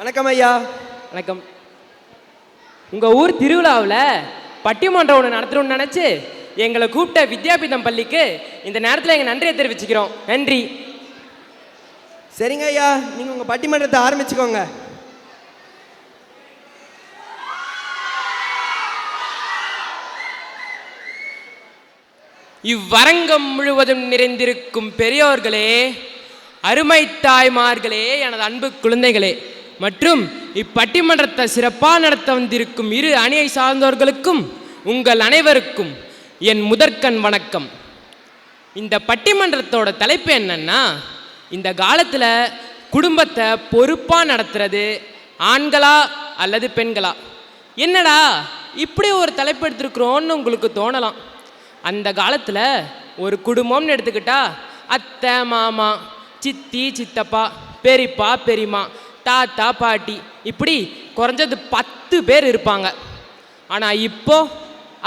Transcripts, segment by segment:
வணக்கம் ஐயா. வணக்கம். உங்கள் ஊர் திருவிழாவில் பட்டிமன்றம் ஒன்று நடத்தணும்னு நினச்சி எங்களை கூப்பிட்ட வித்யாபீதம் பள்ளிக்கு இந்த நேரத்தில் எங்கள் நன்றியை தெரிவிச்சுக்கிறோம். நன்றி. சரிங்க ஐயா. நீங்கள் உங்கள் பட்டிமன்றத்தை ஆரம்பிச்சுக்கோங்க. இவ்வரங்கம் முழுவதும் நிறைந்திருக்கும் பெரியோர்களே அருமை தாய்மார்களே எனது அன்பு குழந்தைகளே மற்றும் இப்பட்டிமன்றத்தை சிறப்பாக நடத்த வந்திருக்கும் இரு அணியை சார்ந்தவர்களுக்கும் உங்கள் அனைவருக்கும் என் முதற்கண் வணக்கம். இந்த பட்டிமன்றத்தோட தலைப்பு என்னன்னா இந்த காலத்தில் குடும்பத்தை பொறுப்பாக நடத்துறது ஆண்களா அல்லது பெண்களா? என்னடா இப்படி ஒரு தலைப்பு எடுத்துருக்குறோன்னு உங்களுக்கு தோணலாம். அந்த காலத்தில் ஒரு குடும்பம்னு எடுத்துக்கிட்டா அத்தை மாமா சித்தி சித்தப்பா பெரியப்பா பெரியம்மா தாத்தா பாட்டி. இப்படி குறைஞ்சது பத்து பேர் இருப்பாங்க. ஆனால் இப்போ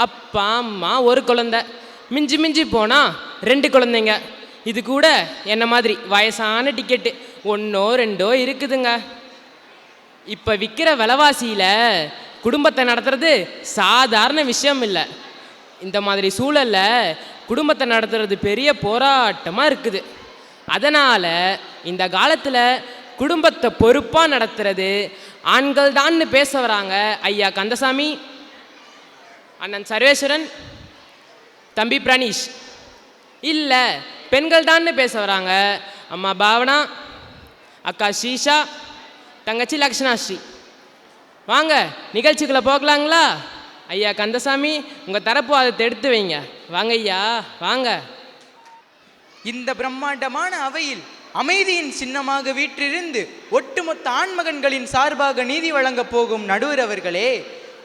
அப்பா அம்மா ஒரு குழந்தை. மிஞ்சி மிஞ்சி போனால் ரெண்டு குழந்தைங்க. இது கூட என்ன மாதிரி? வயசான டிக்கெட்டு ஒன்றோ ரெண்டோ இருக்குதுங்க. இப்போ விற்கிற விலைவாசியில் குடும்பத்தை நடத்துறது சாதாரண விஷயம் இல்லை. இந்த மாதிரி சூழலில் குடும்பத்தை நடத்துறது பெரிய போராட்டமாக இருக்குது. அதனால் இந்த காலத்தில் குடும்பத்தை பொறுப்பாக நடத்துறது ஆண்கள் தான்னு பேச வராங்க. ஐயா கந்தசாமி அண்ணன் சர்வேஸ்வரன் தம்பி பிரணீஷ் இல்லை பெண்கள் தான்னு பேச வராங்க. அம்மா பாவனா அக்கா ஷீஷா தங்கச்சி லக்ஷ்ணாஸ்ரீ வாங்க நிகழ்ச்சிக்குள்ளே போகலாங்களா? ஐயா கந்தசாமி உங்கள் தரப்பு அதை எடுத்து வைங்க. வாங்க ஐயா வாங்க. இந்த பிரம்மாண்டமான அவையில் அமைதியின் சின்னமாக வீற்றிருந்து ஒட்டுமொத்த ஆண்மகன்களின் சார்பாக நீதி வழங்கப் போகும் நடுவர் அவர்களே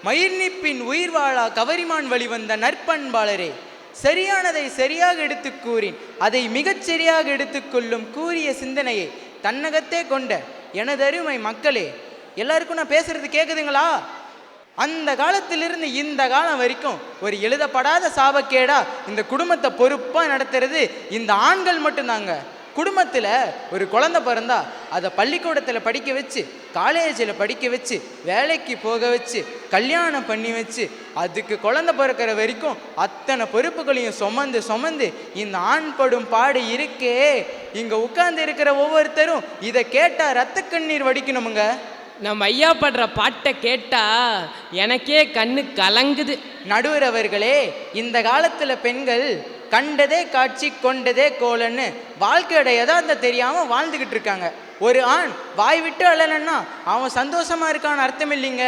மயிர்நிப்பின் உயிர் வாழா கவரிமான் வழிவந்த நற்பண்பாளரே சரியானதை சரியாக எடுத்துக் கூறின் அதை மிகச் சரியாக எடுத்துக்கொள்ளும் கூறிய சிந்தனையை தன்னகத்தே கொண்ட எனதருமை மக்களே எல்லாருக்கும் நான் பேசுறது கேட்குதுங்களா அந்த காலத்திலிருந்து இந்த காலம் வரைக்கும் ஒரு எழுதப்படாத சாபக்கேடா இந்த குடும்பத்தை பொறுப்பாக நடத்துறது இந்த ஆண்கள் மட்டும்தாங்க. குடும்பத்தில் ஒரு குழந்தை பிறந்தா அதை பள்ளிக்கூடத்தில் படிக்க வச்சு காலேஜில் படிக்க வச்சு வேலைக்கு போக வச்சு கல்யாணம் பண்ணி வச்சு அதுக்கு குழந்தை பிறக்கிற வரைக்கும் அத்தனை பொறுப்புகளையும் சுமந்து சுமந்து இந்த ஆண் படும் பாடு இருக்கே. இங்கே உட்கார்ந்து இருக்கிற ஒவ்வொருத்தரும் இதை கேட்டால் ரத்த கண்ணீர் வடிக்கணுமுங்க. நம்ம ஐயா படுற பாட்டை கேட்டா எனக்கே கண்ணு கலங்குது. நடுவர் அவர்களே இந்த காலத்துல பெண்கள் கண்டதே காட்சி கொண்டதே கோலன்னு வாழ்க்கையோட யதார்த்தம் தெரியாம வாழ்ந்துகிட்டு இருக்காங்க. ஒரு ஆண் வாய் விட்டு அழலன்னா அவன் சந்தோஷமா இருக்கான்னு அர்த்தம் இல்லைங்க.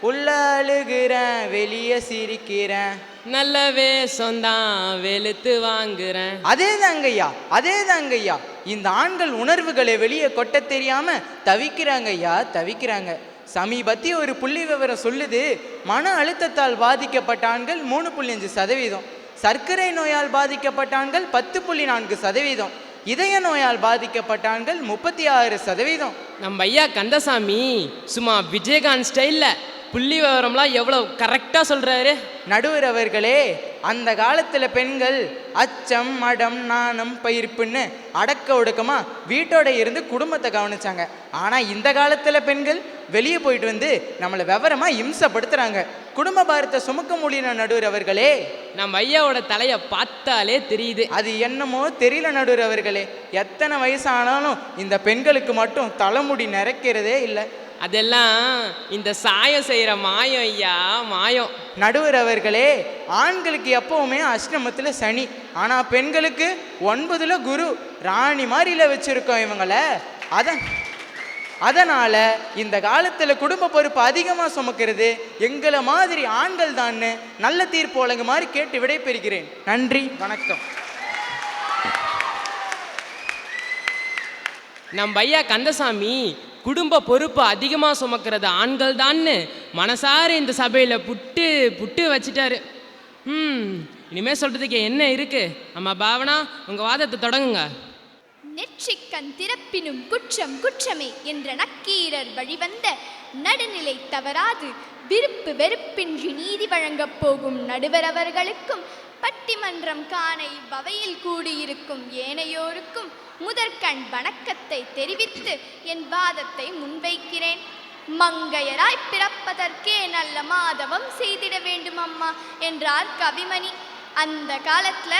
உள்ள அழுகிறேன் வெளியே சிரிக்கிறேன். நல்லவே சொந்தான் வெளுத்து வாங்குறேன். அதே தாங்கய்யா அதே தாங்கய்யா இந்த ஆண்கள் உணர்வுகளை வெளியே கொட்ட தெரியாம தவிக்கிறாங்க ஐயா தவிக்கிறாங்க. சமீபத்திய ஒரு புள்ளி விவரம் சொல்லுது மன அழுத்தத்தால் பாதிக்கப்பட்ட ஆண்கள் மூணு புள்ளி அஞ்சு சதவீதம். சர்க்கரை நோயால் பாதிக்கப்பட்ட ஆண்கள் பத்து புள்ளி நான்கு சதவீதம். இதய நோயால் பாதிக்கப்பட்ட ஆண்கள் முப்பத்தி ஆறு சதவீதம். நம்ம ஐயா கந்தசாமி சும்மா விஜயகாந்த் ஸ்டைலில் புள்ளி விவரம்லாம் எவ்வளோ கரெக்டாக சொல்கிறாரு நடுவர் அவர்களே அந்த காலத்துல பெண்கள் அச்சம் மடம் நாணம் பயிர்ப்புன்னு அடக்க ஒடுக்கமா வீட்டோட இருந்து குடும்பத்தை கவனிச்சாங்க. ஆனா இந்த காலத்துல பெண்கள் வெளியே போயிட்டு வந்து நம்மளை விவரமா இம்சப்படுத்துறாங்க. குடும்ப பாரத்தை சுமக்க முடியல நடுவர் அவர்களே. நம்ம ஐயாவோட தலையை பார்த்தாலே தெரியுது. அது என்னமோ தெரியல நடுவர் அவர்களே. எத்தனை வயசானாலும் இந்த பெண்களுக்கு மட்டும் தலைமுடி நிறைக்கிறதே இல்லை. அதெல்லாம் இந்த சாயம் செய்கிற மாயம் ஐயா மாயம். நடுவர் அவர்களே ஆண்களுக்கு எப்பவுமே அஷ்டமத்தில் சனி ஆனால் பெண்களுக்கு ஒன்பதுல குரு ராணி மாதிரில வச்சிருக்கோம் இவங்கள. அதான். அதனால் இந்த காலத்தில் குடும்ப பொறுப்பு அதிகமாக சுமக்கிறது எங்களை மாதிரி ஆண்கள் தான்னு நல்ல தீர்ப்பு வழங்கு மாதிரி கேட்டு விடைபெறுகிறேன். நன்றி வணக்கம். நம்ம ஐயா கந்தசாமி குடும்ப பொறுப்பு அதிகமாக சுமக்கிறது ஆண்கள் தான்னு மனசார இந்த சபையில் புட்டு புட்டு வச்சிட்டாரு. ம் இனிமேல் சொல்கிறதுக்கு என்ன இருக்குது நம்ம பாவனா உங்கள் வாதத்தை தொடங்குங்க. நெற்றிக்கண் திறப்பினும் குற்றம் குற்றமே என்ற நக்கீரர் வழிவந்த நடுநிலை தவறாது. விருப்பு வெறுப்பின்றி நீதி வழங்கப் போகும் நடுவர் அவர்களுக்கும் பட்டிமன்றம் காண இவ்வவையில் கூடியிருக்கும் ஏனையோருக்கும் முதற்கண் வணக்கத்தை தெரிவித்து என் வாதத்தை முன்வைக்கிறேன். மங்கையராய் பிறப்பதற்கே நல்ல மாதவம் செய்திட வேண்டும் அம்மா என்றார் கவிமணி. அந்த காலத்துல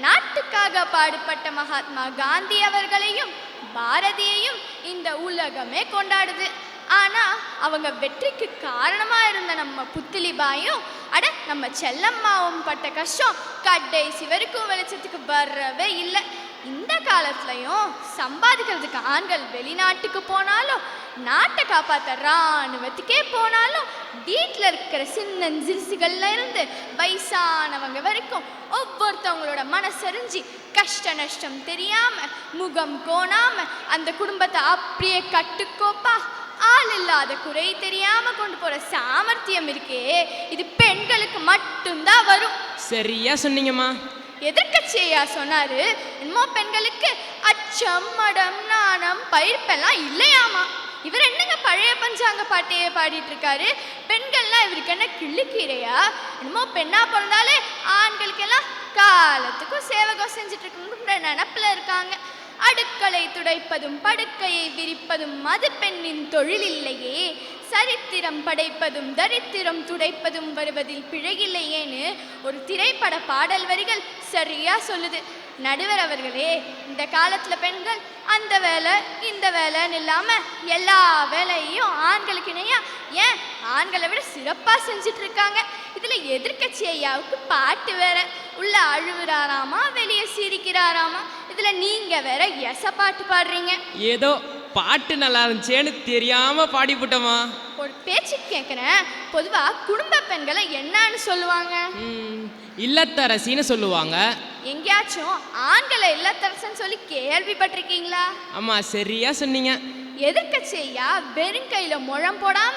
நாட்டுக்காக பாடுபட்ட மகாத்மா காந்தி அவர்களையும் பாரதியையும் இந்த உலகமே கொண்டாடுது. ஆனா அவங்க வெற்றிக்கு காரணமா இருந்த நம்ம புத்திலிபாயும் அட நம்ம செல்லம்மாவும் பட்ட கஷ்டம் கடைசி வரைக்கும் வெளிச்சத்துக்கு வரவே இல்லை. காலத்துலையும் சம்பாதிக்கிறதுக்கு ஆண்கள் வெளிநாட்டுக்கு போனாலும் நாட்டை காப்பாற்ற ராணுவத்துக்கே போனாலும் வீட்டில் இருக்கிற சின்ன சிறுசுகள்ல இருந்து வயசானவங்க வரைக்கும் ஒவ்வொருத்தவங்களோட மனசறிஞ்சு கஷ்ட நஷ்டம் தெரியாம முகம் கோணாம அந்த குடும்பத்தை அப்படியே கட்டுக்கோப்பா. ஆள் இல்லாத குறை தெரியாம கொண்டு போற சாமர்த்தியம் இருக்கே. இது பெண்களுக்கு மட்டும்தான் வரும். சரியா சொன்னீங்கம்மா. எதிர்க்கட்சியா சொன்னாரு என்னமோ பெண்களுக்கு அச்சம் மடம் நாணம் பயிர்ப்பெல்லாம் இல்லையாமா? இவர் என்னங்க பழைய பஞ்சாங்க பாட்டையே பாடிட்டு இருக்காரு பெண்கள்லாம் இவருக்கு என்ன கிள்ளுக்கீரையா? என்னமோ பெண்ணா பிறந்தாலே ஆண்களுக்கெல்லாம் காலத்துக்கும் சேவகம் செஞ்சுட்டு இருக்கணுன்ற நினப்பில் இருக்காங்க. அடுக்களை துடைப்பதும் படுக்கையை விரிப்பதும் மது பெண்ணின் தொழில் இல்லையே சரித்திரம் படைப்பதும் தரித்திரம் துடைப்பதும் வருவதில் பிழையில்லையேன்னு ஒரு திரைப்பட பாடல் வரிகள் சரியா சொல்லுது. நடுவர் அவர்களே இந்த காலத்துல பெண்கள் அந்த வேலை இந்த வேலைன்னு இல்லாம எல்லா வேலையும் ஆண்களுக்கு இணையா? ஏன்? ஆண்களை விட சிறப்பா செஞ்சுட்டு இருக்காங்க இதுல எதிர்கட்சி ஐயாவுக்கு பாட்டு வேற. உள்ள அழுவுறாராமா? வெளியே சிரிக்கிறாராமா? இதுல நீங்க வேற எச பாட்டு பாடுறீங்க. ஏதோ பாட்டு நல்லா இருந்துச்சேன்னு தெரியாம பாடிவிட்டோமா ஒரு பேச்சு கேட்குறேன் பொதுவா குடும்ப பெண்களை என்னன்னு சொல்லுவாங்க. இல்லத்தரசின்னு சொல்லுவாங்க. எங்கேயாச்சும் ஆண்களை இல்லத்தரசன் சொல்லி கேள்விப்பட்டிருக்கீங்களா? ஆமா சரியா சொன்னீங்க. எதிர்கட்சியா வெறும் கையில முழம் போடாம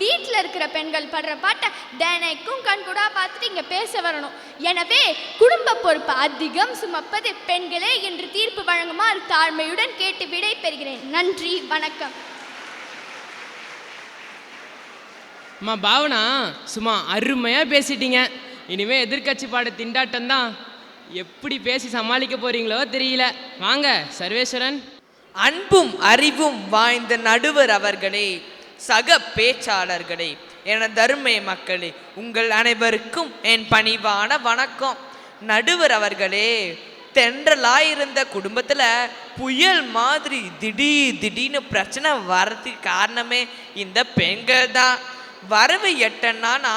வீட்டில் இருக்கிற பெண்கள் படுற பாட்டை தினைக்கும் கண்கூடா பார்த்துட்டு இங்க பேச வரணும். எனவே குடும்ப பொறுப்பு அதிகம் சுமப்பது பெண்களே என்று தீர்ப்பு வழங்குமாறு தாழ்மையுடன் கேட்டு விடை பெறுகிறேன். நன்றி வணக்கம். அம்மா பாவனா சும்மா அருமையா பேசிட்டீங்க. இனிமே எதிர்க்கட்சி பாட திண்டாட்டம் தான் எப்படி பேசி சமாளிக்க போறீங்களோ தெரியல. வாங்க சர்வேஸ்வரன். அன்பும் அறிவும் வாய்ந்த நடுவர் அவர்களே சக பேச்சாளர்களே என தருமை மக்களே உங்கள் அனைவருக்கும் என் பணிவான வணக்கம். நடுவர் அவர்களே தென்றலாயிருந்த குடும்பத்தில் புயல் மாதிரி திடீர் திடீர்னு பிரச்சனை வர்றதுக்கு காரணமே இந்த பெண்கள் தான். வரவு எட்டனானா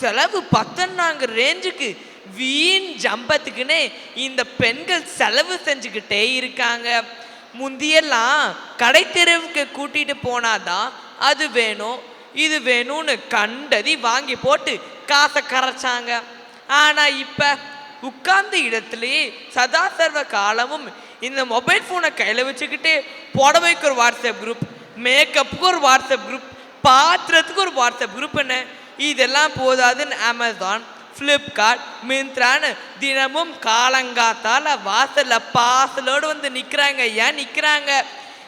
செலவு பத்தன்னாங்கிற ரேஞ்சுக்கு வீண் ஜம்பத்துக்குன்னே இந்த பெண்கள் செலவு செஞ்சுக்கிட்டே இருக்காங்க. முந்தியெல்லாம் கடை தெருவுக்கு கூட்டிட்டு போனாதான் அது வேணும் இது வேணும்னு கண்டதி வாங்கி போட்டு காசை கரைச்சாங்க. ஆனா இப்ப உட்கார்ந்த இடத்துலயே சதா சர்வ காலமும் இந்த மொபைல் ஃபோனை கையில வச்சுக்கிட்டு புடவைக்கு ஒரு வாட்ஸ்அப் குரூப் மேக்கப்புக்கு ஒரு வாட்ஸ்அப் குரூப் பாத்திரத்துக்கு ஒரு வாட்ஸ்அப் குரூப் என்ன? இதெல்லாம் போதாதுன்னு அமேசான் ஃப்ளிப்கார்ட் மிந்த்ரான்னு தினமும் காலங்காத்தால் வாசலில் பாசலோடு வந்து நிற்கிறாங்க ஏன் நிற்கிறாங்க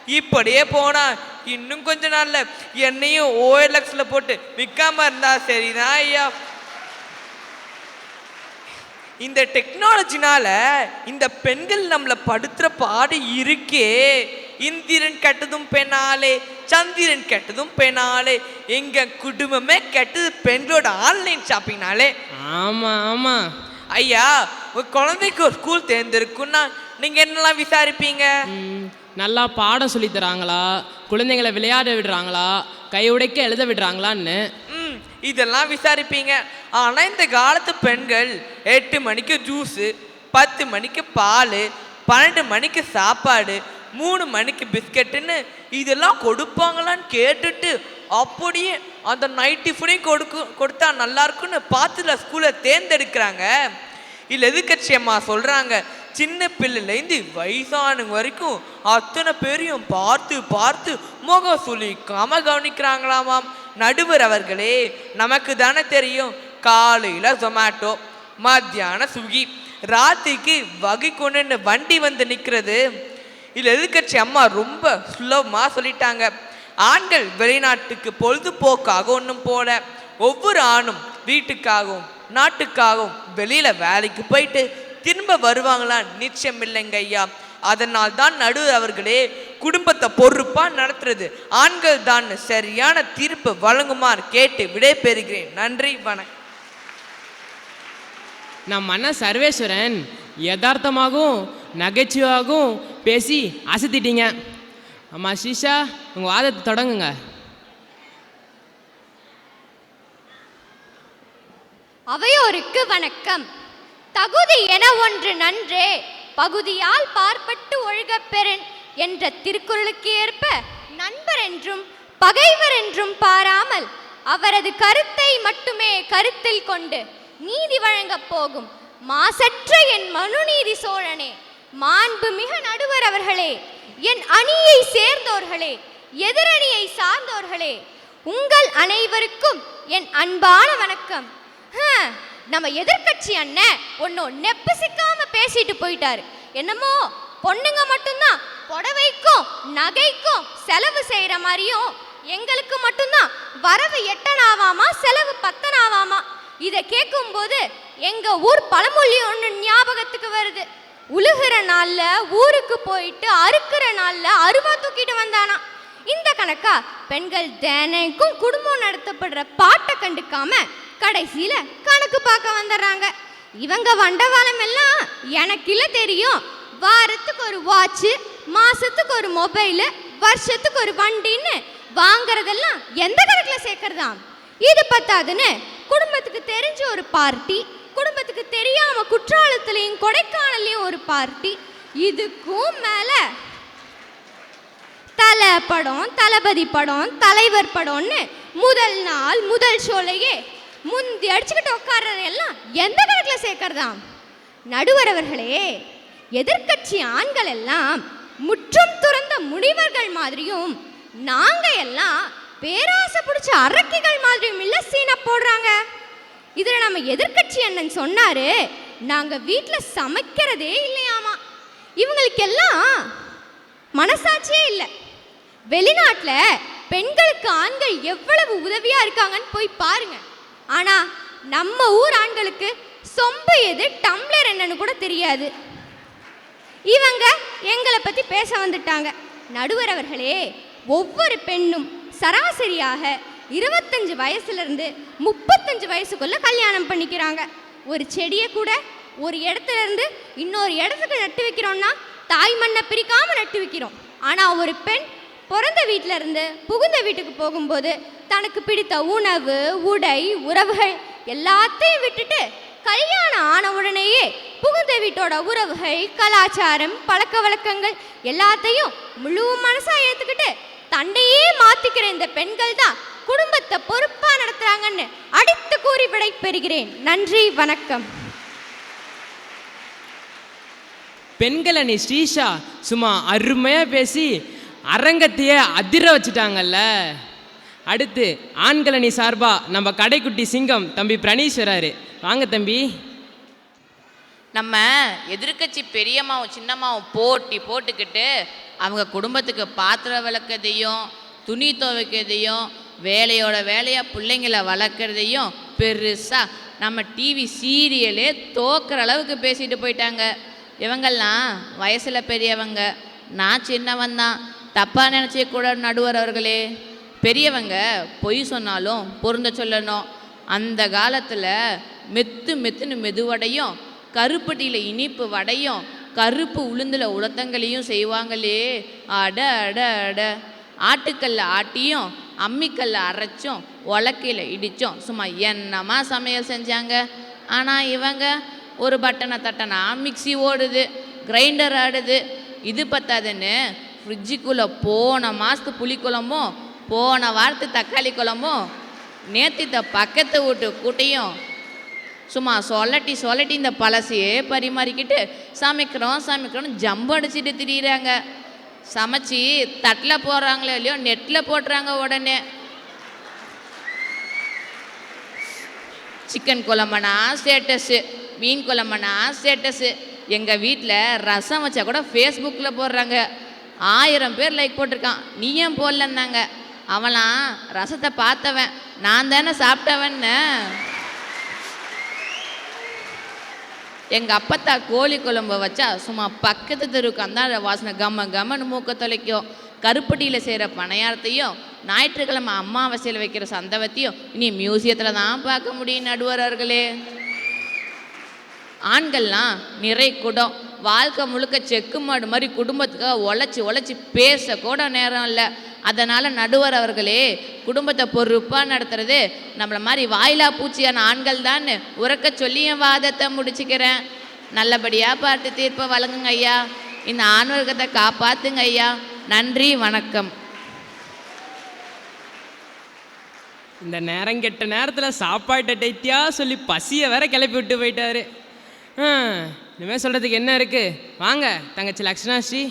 இப்படியே போனால் இன்னும் கொஞ்ச நாளில் என்னையும் ஓஎல்எக்ஸில் போட்டு விற்காமல் இருந்தால் சரிதான் ஐயா? இந்த டெக்னாலஜினால இந்த பெண்கள் நம்மளை படுத்துகிற பாடு இருக்கே. இந்திரன் கெட்டதும் பெண்ணாலே சந்திரன் கெட்டதும் பெண்ணாலே எங்க குடும்பமே கெட்டது பெண்களோட ஆன்லைன் ஷாப்பிங்னாலே ஆமா ஆமா. ஐயா உங்க குழந்தைக்கு ஒரு ஸ்கூல் தேர்ந்தெடுக்கும்னா நீங்க என்னெல்லாம் விசாரிப்பீங்க? நல்லா பாடம் சொல்லி தராங்களா? குழந்தைங்களை விளையாட விடுறாங்களா? கை உடைக்க எழுத விடுறாங்களான்னு. ம் இதெல்லாம் விசாரிப்பீங்க. ஆனா இந்த காலத்து பெண்கள் எட்டு மணிக்கு ஜூஸு பத்து மணிக்கு பால் பன்னெண்டு மணிக்கு சாப்பாடு மூணு மணிக்கு பிஸ்கெட்டுன்னு இதெல்லாம் கொடுப்பாங்களான்னு கேட்டுட்டு அப்படியே அந்த நைட் டிஃபனையும் கொடுக்கு கொடுத்தா நல்லா இருக்கும்னு பார்த்துல ஸ்கூலை தேர்ந்தெடுக்கிறாங்க. இல்லை எதிர்கட்சி அம்மா சொல்கிறாங்க சின்ன பிள்ளைலேருந்து வயசானவங்க வரைக்கும் அத்தனை பேரையும் பார்த்து பார்த்து முகம் சுளிக்காம கவனிக்கிறாங்களாமாம். நடுவர் அவர்களே நமக்கு தானே தெரியும் காலையில் ஜொமேட்டோ மத்தியானம் சுகி ராத்திரிக்கு வகை கொண்டு வண்டி வந்து நிற்கிறது இதில் எதிர்கட்சி அம்மா ரொம்ப சுலபமாக சொல்லிட்டாங்க. ஆண்கள் வெளிநாட்டுக்கு பொழுதுபோக்காக ஒன்றும் போல. ஒவ்வொரு ஆணும் வீட்டுக்காகவும் நாட்டுக்காகவும் வெளியில் வேலைக்கு போயிட்டு திரும்ப வருவாங்களா? நிச்சயம் இல்லைங்க ஐயா. அதனால் தான் நடு அவர்களே குடும்பத்தை பொறுப்பாக நடத்துறது. ஆண்கள் தான் சரியான தீர்ப்பு வழங்குமாறு கேட்டு விடை பெறுகிறேன் நன்றி வணக்கம். நம்ம அண்ணன் சர்வேஸ்வரன் யதார்த்தமாகவும் நகைச்சுவாகவும் பேசி அசத்திட்டீங்க. ஆமாம் ஷீஷா உங்கள் வாதத்தை தொடங்குங்க. அவையோருக்கு வணக்கம். தகுதி என ஒன்று நன்றே. பகுதியால் பார்ப்பட்டு ஒழுகப் பெறன் என்ற திருக்குறளுக்கு ஏற்ப நண்பர் என்றும் பகைவர் என்றும் பாராமல் அவரது கருத்தை மட்டுமே கருத்தில் கொண்டு நீதி வழங்கப் போகும் மாசற்ற என் மனுநீதி சோழனே. மாண்புமிகு நடுவர் அவர்களே என் அணியை சேர்ந்தோர்களே எதிரணியை சார்ந்தோர்களே உங்கள் அனைவருக்கும் என் அன்பான வணக்கம். நம்ம எதிர்க்கட்சி அண்ணன் ஒன்னும் நெப்பசிக்காம பேசிட்டு போயிட்டாரு. என்னமோ பொண்ணுங்க மட்டும்தான் புடவைக்கும் நகைக்கும் செலவு செய்யற மாதிரியும் எங்களுக்கு மட்டும்தான் வரவு எட்டனாவாமா செலவு பத்தனாவாமா? இதை கேட்கும்போது எங்க ஊர் பழமொழி ஒன்று ஞாபகத்துக்கு வருது. உழுகிற நாளில் ஊருக்கு போயிட்டு அறுக்கிற நாளில் அருவா தூக்கிட்டு வந்தானா? இந்த கணக்கா பெண்கள் தினைக்கும் குடும்பம் நடத்தப்படுற பாட்டை கண்டுக்காம கடைசியில கணக்கு பார்க்க வந்துடுறாங்க. இவங்க வண்டவாளம் எல்லாம் எனக்கு இல்லை தெரியும். வாரத்துக்கு ஒரு வாட்சு மாசத்துக்கு ஒரு மொபைலு வருஷத்துக்கு ஒரு வண்டின்னு வாங்குறதெல்லாம் எந்த கணக்கில் சேர்க்கறதாம்? இது பத்தாதுன்னு குடும்பத்துக்கு தெரிஞ்ச ஒரு பார்ட்டி குடும்பத்துக்கு தெரியாம குற்றாலத்திலையும் கொடைக்கானல்லையும் ஒரு பார்ட்டி. இதுக்கும் மேல தலை படம் தளபதி படம் தலைவர் படம்னு முதல் நாள் முதல் ஷோலையே முந்தி அடிச்சுக்கிட்டு உட்கார்றது எல்லாம் எந்த கணக்கில் சேர்க்கறதாம்? நடுவரவர்களே எதிர்கட்சி ஆண்கள் எல்லாம் முற்றும் துறந்த முனிவர்கள் மாதிரியும் நாங்க எல்லாம் பேராசை பிடிச்ச அரக்கிகள் மாதிரியும் இல்ல சீனை போடுறாங்க. இதில் நம்ம எதிர்க்கட்சி அண்ணன் சொன்னார் நாங்கள் வீட்டில் சமைக்கிறதே இல்லையாமா. இவங்களுக்கெல்லாம் மனசாட்சியே இல்லை. வெளிநாட்டில் பெண்களுக்கு ஆண்கள் எவ்வளவு உதவியாக இருக்காங்கன்னு போய் பாருங்க. ஆனால் நம்ம ஊர் ஆண்களுக்கு சொம்பு எது டம்ளர் என்னன்னு கூட தெரியாது. இவங்க எங்களை பற்றி பேச வந்துட்டாங்க. நடுவர் அவர்களே ஒவ்வொரு பெண்ணும் சராசரியாக இருபத்தஞ்சு வயசுலேருந்து முப்பத்தஞ்சு வயசுக்குள்ளே கல்யாணம் பண்ணிக்கிறாங்க. ஒரு செடியை கூட ஒரு இடத்துல இருந்து இன்னொரு இடத்துக்கு நட்டு வைக்கிறோம்னா தாய் மண்ணை பிரிக்காமல் நட்டு வைக்கிறோம். ஆனால் ஒரு பெண் பிறந்த வீட்டில் இருந்து புகுந்த வீட்டுக்கு போகும்போது தனக்கு பிடித்த உணவு உடை உறவுகள் எல்லாத்தையும் விட்டுட்டு கல்யாணம் ஆன உடனேயே புகுந்த வீட்டோட உறவுகள் கலாச்சாரம் பழக்க வழக்கங்கள் எல்லாத்தையும் முழு மனசாக ஏற்றுக்கிட்டு தன்னையே மாற்றிக்கிற இந்த பெண்கள் தான் குடும்பத்தை பொறுப்பா நடத்துறாங்கன்னு அடித்து கூறி விடை பெறுகிறேன். நன்றி வணக்கம். பெண்கள் அணி ஸ்ரீஷா சும்மா அருமையாக பேசி அரங்கத்தையே அதிர வச்சுட்டாங்கல்ல. அடுத்து ஆண்கள் அணி சார்பா நம்ம கடைக்குட்டி சிங்கம் தம்பி பிரணீஷ் வராரு வாங்க தம்பி. நம்ம எதிர்க்கட்சி பெரியம்மாவும் சின்னம்மாவும் போட்டி போட்டுக்கிட்டு அவங்க குடும்பத்துக்கு பாத்திரம் விளக்கதையும் துணி துவைக்கிறதையும் வேலையோட வேலையாக பிள்ளைங்களை வளர்க்குறதையும் பெருசாக நம்ம டிவி சீரியலே தோக்கிற அளவுக்கு பேசிட்டு போயிட்டாங்க. இவங்கெல்லாம் வயசில் பெரியவங்க. நான் சின்னவன் தான். தப்பாக நினச்சே கூட நடுவர் அவர்களே. பெரியவங்க பொய் சொன்னாலும் பொருந்த சொல்லணும். அந்த காலத்தில் மெத்து மெத்துன்னு மெதுவடையும் கருப்பட்டியில் இனிப்பு வடையும் கருப்பு உளுந்தில் உளுத்தங்களையும் செய்வாங்களே. அட அட அட. ஆட்டுக்கல்ல ஆட்டியும் அம்மிக்கல்ல அரைச்சும் உலக்கையில் இடித்தோம் சும்மா என்னமா சமையல் செஞ்சாங்க? ஆனால் இவங்க ஒரு பட்டனை தட்டனா மிக்ஸி ஓடுது கிரைண்டர் ஆடுது. இது பத்தாதுன்னு ஃப்ரிட்ஜுக்குள்ளே போன மாதத்து புளிக்குழம்பும் போன வாரத்து தக்காளி குழம்பும் நேத்தித்த பக்கத்து வீட்டு கூட்டையும் சும்மா சொல்லட்டி சொல்லட்டி இந்த பழசையே பரிமாறிக்கிட்டு சமைக்கிறோம் சமைக்கிறோம் ஜம்பு அடிச்சிட்டு திரியிறாங்க. சமைச்சி தட்டில் போடுறாங்களோ இல்லையோ நெட்டில் போட்டுறாங்க உடனே. சிக்கன் குழம்புனா ஸ்டேட்டஸு மீன் குழம்புனா ஸ்டேட்டஸு எங்கள் வீட்டில் ரசம் வச்சா கூட ஃபேஸ்புக்கில் போடுறாங்க. ஆயிரம் பேர் லைக் போட்டிருக்கான். நீ ஏன் போடலன்னாங்க. அவனாம் ரசத்தை பார்த்தவன். நான் தானே சாப்பிட்டவன்னு. எங்கள் அப்பத்தா கோழி குழம்பு வச்சா சும்மா பக்கத்து தெருவுக்கு அந்தாழ வாசனை கம கமன்னு மூக்க தொலைக்கும். கருப்பட்டியில் செய்கிற பணியாரத்தையும் ஞாயிற்றுக்கிழமை அம்மாவாசையில் வைக்கிற சந்தவத்தையும் இனி மியூசியத்தில் தான் பார்க்க முடியும் நடுவரர்களே. ஆண்கள்லாம் நிறை குடம். வாழ்க்கை முழுக்க செக்கு மாடு மாதிரி குடும்பத்துக்காக உழைச்சி உழைச்சி பேச கூட நேரம் இல்லை. அதனால் நடுவர் அவர்களே குடும்பத்தை பொறுப்பாக நடத்துறது நம்மளை மாதிரி வாயிலா பூச்சியான ஆண்கள் தான் உறக்க சொல்லி என் வாதத்தை முடிச்சுக்கிறேன். நல்லபடியாக பார்த்து தீர்ப்பை வழங்குங்க ஐயா. இந்த ஆண்வர்க்கத்தை காப்பாத்துங்க ஐயா. நன்றி வணக்கம். இந்த நேரம் கெட்ட நேரத்தில் சாப்பாட்டை டைத்தியா சொல்லி பசியை வேற கிளப்பி விட்டு போயிட்டாரு. ஆ, இனிமேல் சொல்கிறதுக்கு என்ன இருக்கு? வாங்க தங்கச்சி லக்ஷ்ணாஸ்ரீ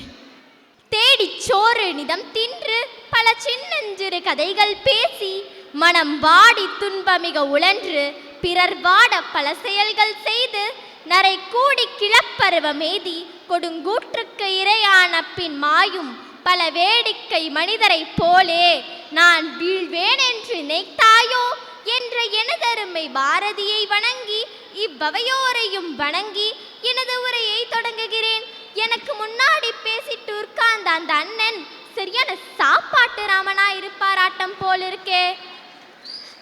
தேடிச் சோறு நிதம் தின்று பல சின்னஞ்சிறு கதைகள் பேசி மனம் வாடி துன்பமிக உழன்று பிறர் வாட பல செயல்கள் செய்து நரை கூடி கிளப்பருவமேதி கொடுங்கூற்றுக்கு இரையான பின் மாயும் பல வேடிக்கை மனிதரைப் போலே நான் வீழ்வேன் என்று நினைத்தாயோ? என்ற எனதருமை பாரதியை வணங்கி இவ்வவையோரையும் வணங்கி எனது உரையை தொடங்குகிறேன். எனக்கு முன்னாடி பேசிட்டு உட்கார்ந்த அந்த அண்ணன் சரியான சாப்பாட்டு ராமனா இருப்பாராட்டம் போல் இருக்கே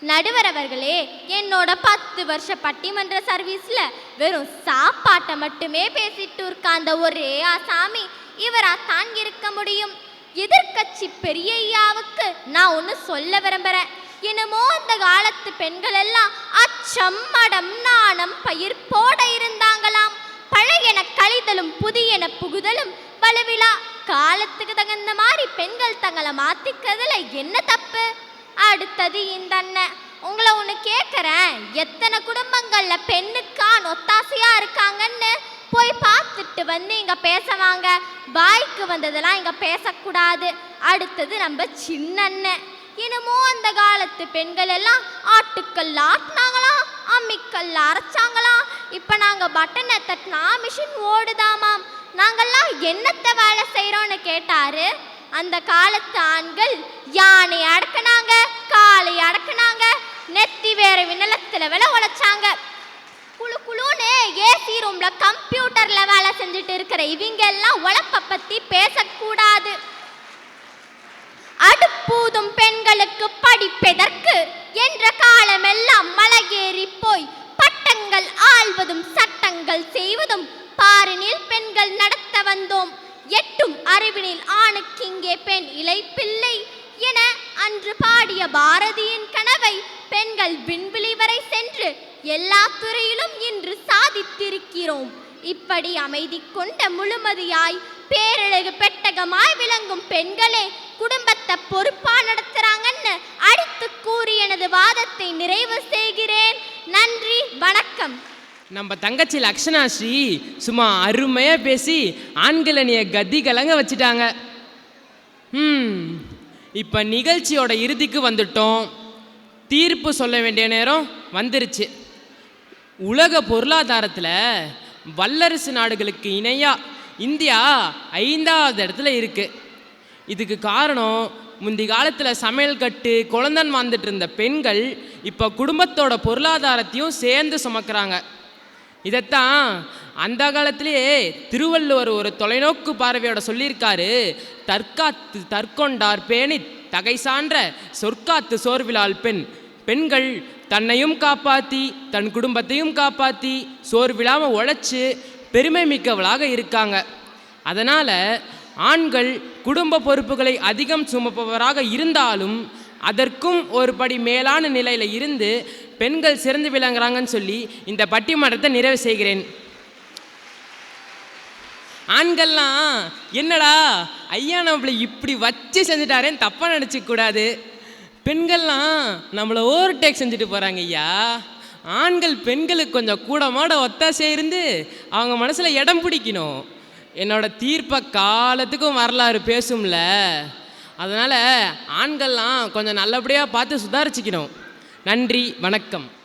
நடுவர் அவர்களே என்னோட பத்து வருஷ பட்டிமன்ற சர்வீஸ்ல வெறும் சாப்பாட்டை மட்டுமே பேசிட்டு உட்கார்ந்த ஒரே ஆசாமி. இவரா தான் இருக்க முடியும். எதிர்க்கட்சி பெரியய்யாவுக்கு நான் ஒன்று சொல்ல விரும்புறேன். என்னமோ அந்த காலத்து பெண்கள் எல்லாம் அச்சம் மடம் நாணம் பயிர் போட இருந்தாங்களாம். பழையன கழிதலும் புதியன புகுதலும் வலுவிழா. காலத்துக்கு தகுந்த மாதிரி பெண்கள் தங்களை மாத்திக்கிறதுல என்ன தப்பு? அடுத்தது இந்த அண்ணன். உங்களை ஒன்று கேட்குறேன் எத்தனை குடும்பங்கள்ல பெண்ணுக்கான் ஒத்தாசையாக இருக்காங்கன்னு? போய் பார்த்துட்டு வந்து இங்க பேசுவாங்க. பாய்க்கு வந்ததெல்லாம் இங்க பேசக்கூடாது. அடுத்தது நம்ம சின்ன இனிமோ என்னமோ அந்த காலத்து பெண்கள் எல்லாம் ஆட்டுக்கல் ஆட்டினாங்களாம் அம்மிக்கல் அரைச்சாங்களாம் இப்போ நாங்கள் பட்டனை தட்டினா மிஷின் ஓடுதாமாம். நாங்கள்லாம் என்னத்தை வேலை செய்கிறோன்னு கேட்டாரு. அந்த காலத்து ஆண்கள் யானை அடக்குனாங்க காலை அடக்குனாங்க நெத்தி வேற விண்ணலத்தில் விலை உழைச்சாங்க. குழு குழுன்னு ஏசி ரூம்ல கம்ப்யூட்டர்ல வேலை செஞ்சுட்டு இருக்கிற இவங்க எல்லாம் உழைப்ப பத்தி பேசக்கூடாது. அடுப்பூதும் பெண்களுக்கு படிப்பெதற்கு என்ற காலமெல்லாம் மலையேறி போய் பட்டங்கள் ஆள்வதும் சட்டங்கள் செய்வதும் பாரினில் பெண்கள் நடத்த வந்தோம். எட்டும் அறிவினில் ஆணுக்கு இங்கே பெண் இழைப்பில்லை என அன்று பாடிய பாரதியின் கனவை பெண்கள் விண்வெளி வரை சென்று எல்லா துறையிலும் இன்று சாதித்திருக்கிறோம். இப்படி அமைதி கொண்ட முழுமதியாய் பேரழகு பெட்டகமாய் விளங்கும் பெண்களே குடும்பத்தை பொறுப்பா நடத்துறாங்கன்னு அடித்து கூறி எனது வாதத்தை நிறைவு செய்கிறேன். நன்றி வணக்கம். நம்ம தங்கச்சி லக்ஷணாஸ்ரீ சும்மா அருமையாக பேசி ஆண்கள் அணியை கதி கலங்க வச்சுட்டாங்க. ம் இப்போ நிகழ்ச்சியோட இறுதிக்கு வந்துட்டோம். தீர்ப்பு சொல்ல வேண்டிய நேரம் வந்துருச்சு. உலக பொருளாதாரத்தில் வல்லரசு நாடுகளுக்கு இணையாக இந்தியா ஐந்தாவது இடத்துல இருக்குது இதுக்கு காரணம் முந்தி காலத்தில் சமையல் கட்டு குழந்தன் வாழ்ந்துட்டு இருந்த பெண்கள் இப்போ குடும்பத்தோட பொருளாதாரத்தையும் சேர்ந்து சுமக்கிறாங்க. இதைத்தான் அந்த காலத்திலேயே திருவள்ளுவர் ஒரு தொலைநோக்கு பார்வையோட சொல்லியிருக்காரு. தற்காத்து தற்கொண்டார் பேணி தகை சான்ற சொற்காத்து சோர்விலால் பெண். பெண்கள் தன்னையும் காப்பாற்றி தன் குடும்பத்தையும் காப்பாற்றி சோர்விழாமல் உழைச்சி பெருமை மிக்கவளாக இருக்காங்க. அதனால் ஆண்கள் குடும்ப பொறுப்புகளை அதிகம் சுமப்பவராக இருந்தாலும் அதற்கும் ஒரு படி மேலான நிலையில் இருந்து பெண்கள் சிறந்து விளங்குறாங்கன்னு சொல்லி இந்த பட்டிமன்றத்தை நிறைவு செய்கிறேன். ஆண்கள்லாம் என்னடா ஐயா நம்மளை இப்படி வச்சு செஞ்சுட்டாரேன்னு தப்பாக நினச்சிக்கூடாது பெண்கள்லாம் நம்மளை ஓவர்டேக் செஞ்சுட்டு போகிறாங்க ஐயா. ஆண்கள் பெண்களுக்கு கொஞ்சம் கூட மாட ஒத்தாசை இருந்து அவங்க மனசில் இடம் பிடிக்கணும். என்னோட தீர்ப்பை காலத்துக்கும் வரலாறு பேசும்ல. அதனால் ஆண்கள்லாம் கொஞ்சம் நல்லபடியாக பார்த்து சுதாரிச்சிக்கணும். நன்றி வணக்கம்.